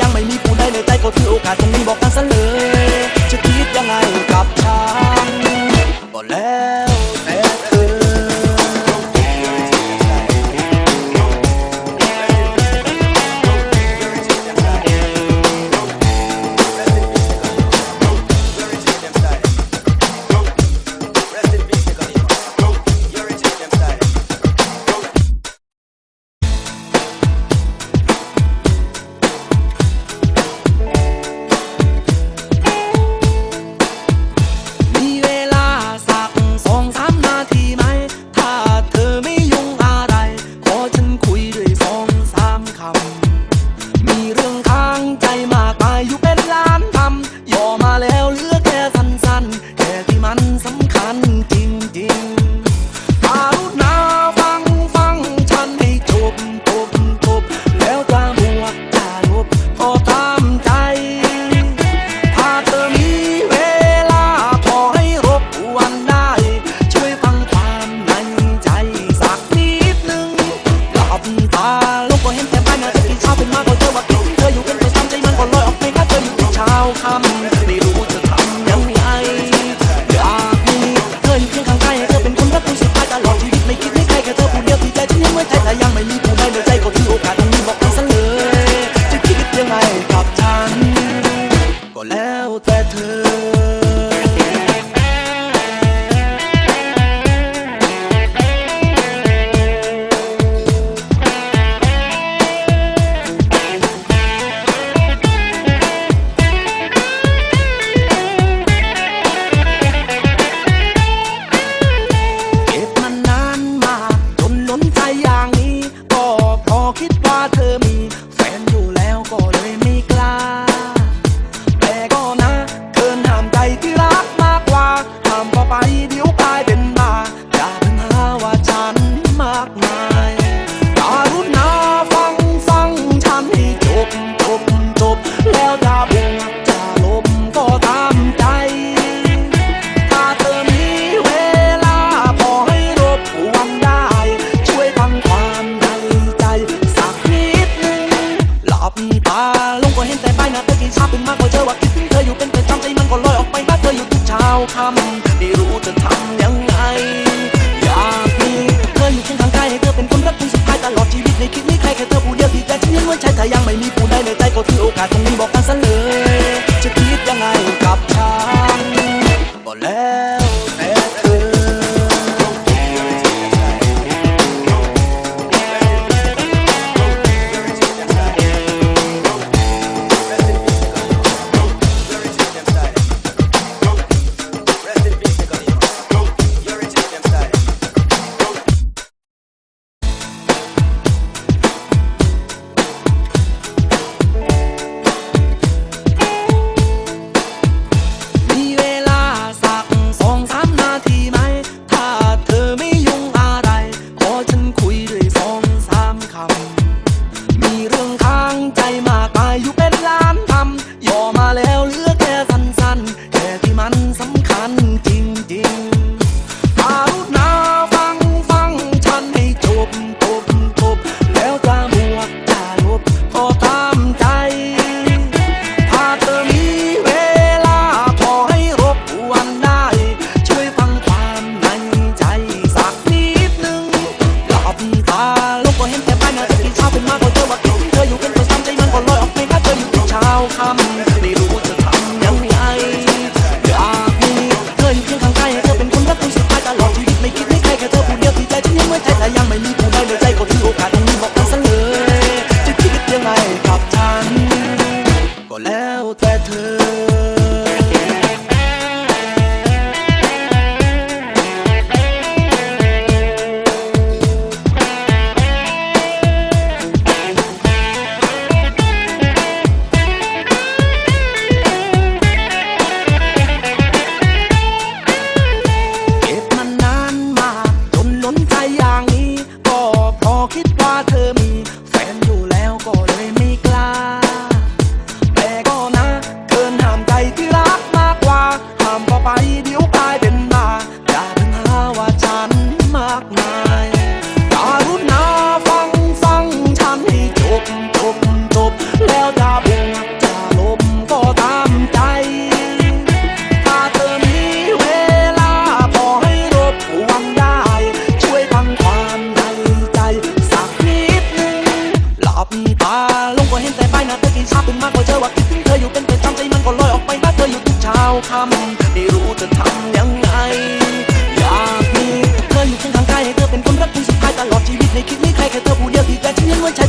ยังไม่มีกูได้เลยใจก็ถือโอกาสตรง ถ้ายังไม่มีกูไม่เหมื่อใจก็ถือโอกาส ทำไม่รู้จะทำยังไง อยากมีเธออยู่เคียงข้างกายให้เธอเป็นคนรักคนสุดท้ายตลอดชีวิตในคิดนี้ใครแค่เธอผู้เดียวที่ใจฉันยังไว้ใช้แต่ยังไม่มี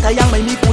ถ้ายังไม่มีใคร